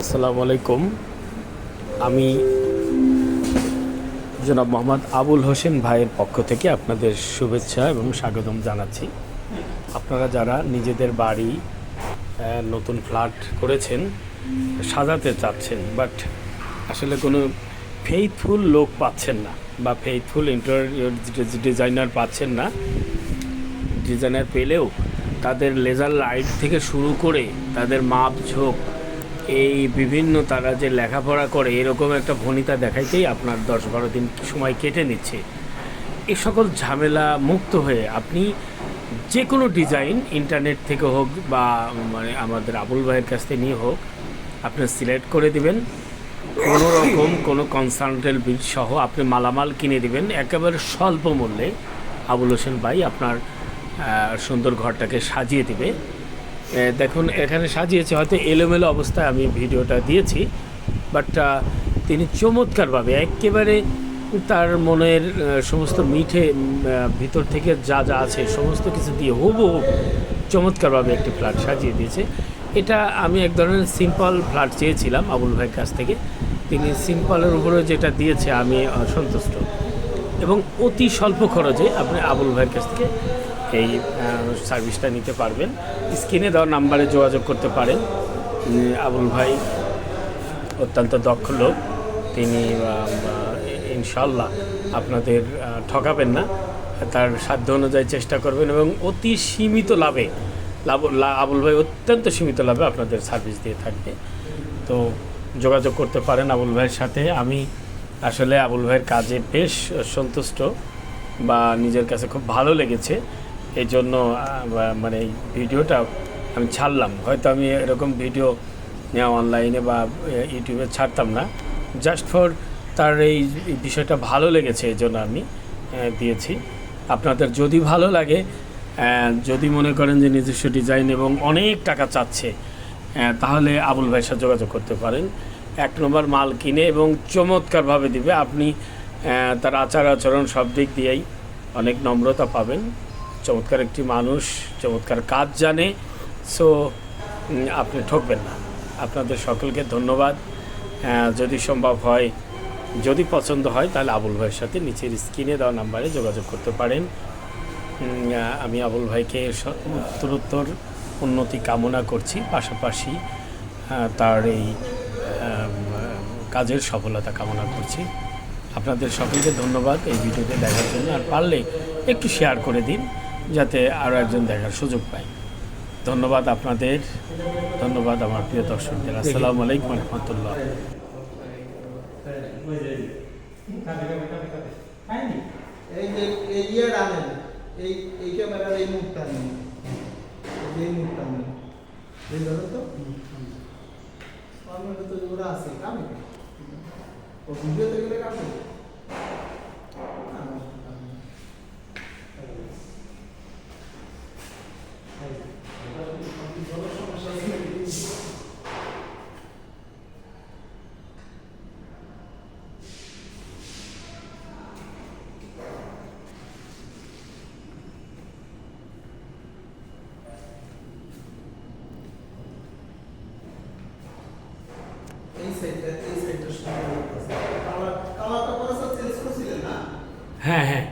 আসসালামু আলাইকুম। আমি জনাব মোহাম্মদ আবুল হোসেন ভাইয়ের পক্ষ থেকে আপনাদের শুভেচ্ছা এবং স্বাগতম জানাচ্ছি। আপনারা যারা নিজেদের বাড়ি নতুন ফ্ল্যাট করেছেন, সাজাতে চাচ্ছেন, বাট আসলে কোনো ফেইথফুল লোক পাচ্ছেন না বা ফেইথফুল ইন্টেরিয়র ডিজাইনার পাচ্ছেন না। ডিজাইনার পেলেও তাদের লেজার লাইট থেকে শুরু করে তাদের মাপ ঝোঁক এই বিভিন্ন তারা যে লেখাপড়া করে, এরকম একটা ভনিতা দেখাইতেই আপনার দশ বারো দিন সময় কেটে নিচ্ছে। এ সকল ঝামেলা মুক্ত হয়ে আপনি যে কোনো ডিজাইন, ইন্টারনেট থেকে হোক বা মানে আমাদের আবুল ভাইয়ের কাছ থেকে নিয়ে হোক, আপনি সিলেক্ট করে দিবেন। কোনো রকম কোনো কনসালটেন্ট বিল সহ আপনি মালামাল কিনে দিবেন। একেবারে স্বল্প মূল্যে আবুল হোসেন ভাই আপনার সুন্দর ঘরটাকে সাজিয়ে দিবে। দেখুন, এখানে সাজিয়েছে, হয়তো এলোমেলো অবস্থায় আমি ভিডিওটা দিয়েছি বাট তিনি চমৎকারভাবে একেবারে তার মনের সমস্ত মিঠে ভিতর থেকে যা যা আছে, সমস্ত কিছু দিয়ে হুবহু চমৎকারভাবে একটি ফ্ল্যাট সাজিয়ে দিয়েছে। এটা আমি এক ধরনের সিম্পল ফ্ল্যাট চেয়েছিলাম আবুল ভাইয়ের কাছ থেকে। তিনি সিম্পলের উপরে যেটা দিয়েছে, আমি সন্তুষ্ট। এবং অতি স্বল্প খরচে আপনি আবুল ভাইয়ের কাছ থেকে এই সার্ভিসটা নিতে পারবেন। স্ক্রিনে দেওয়া নাম্বারে যোগাযোগ করতে পারেন। আবুল ভাই অত্যন্ত দক্ষ লোক। তিনি ইনশাল্লাহ আপনাদের ঠকাবেন না। তার সাধ্য অনুযায়ী চেষ্টা করবেন এবং অতি সীমিত লাভে, লাভ আবুল ভাই অত্যন্ত সীমিত লাভে আপনাদের সার্ভিস দিয়ে থাকবে। তো যোগাযোগ করতে পারেন আবুল ভাইয়ের সাথে। আমি আসলে আবুল ভাইয়ের কাজে বেশ সন্তুষ্ট বা নিজের কাছে খুব ভালো লেগেছে। এই জন্য মানে ভিডিওটা আমি ছাড়লাম। হয়তো আমি এরকম ভিডিও অনলাইনে বা ইউটিউবে ছাড়তাম না। জাস্ট ফর তার এই এই বিষয়টা ভালো লেগেছে এই জন্য আমি দিয়েছি। আপনাদের যদি ভালো লাগে যদি মনে করেন যে নিজস্ব ডিজাইন এবং অনেক টাকা চাচ্ছে তাহলে আবুল ভাইয়ের সাথে যোগাযোগ করতে পারেন। এক নম্বর মাল কিনে এবং চমৎকারভাবে দিবে। আপনি তার আচার আচরণ সব দিক দিয়েই অনেক নম্রতা পাবেন। চমৎকার একটি মানুষ, চমৎকার কাজ জানে সো আপনি ঠকবেন না। আপনাদের সকলকে ধন্যবাদ। যদি সম্ভব হয়, যদি পছন্দ হয়, তাহলে আবুল ভাইয়ের সাথে নিচের স্ক্রিনে দেওয়া নাম্বারে যোগাযোগ করতে পারেন। আমি আবুল ভাইকে উত্তরোত্তর উন্নতি কামনা করছি। পাশাপাশি তার এই কাজের সফলতা কামনা করছি। আপনাদের সকলকে ধন্যবাদ এই ভিডিওতে দেখার জন্য। আর পারলে একটু শেয়ার করে দিন। যাতে আরও একজন দেখার সুযোগ পায় ধন্যবাদ আপনাদের ধন্যবাদ আমার প্রিয় দর্শকদের আসসালামু আলাইকুম রহমতুল্লাহ এই যে এই ইয়ে আনেন এই এই ক্যামেরার এই মুখটা নেন এই মুখটা নেন এই ধরো তো আমার তো ওরা আছে কামে ও গেলে কামে হ্যাঁ হ্যাঁ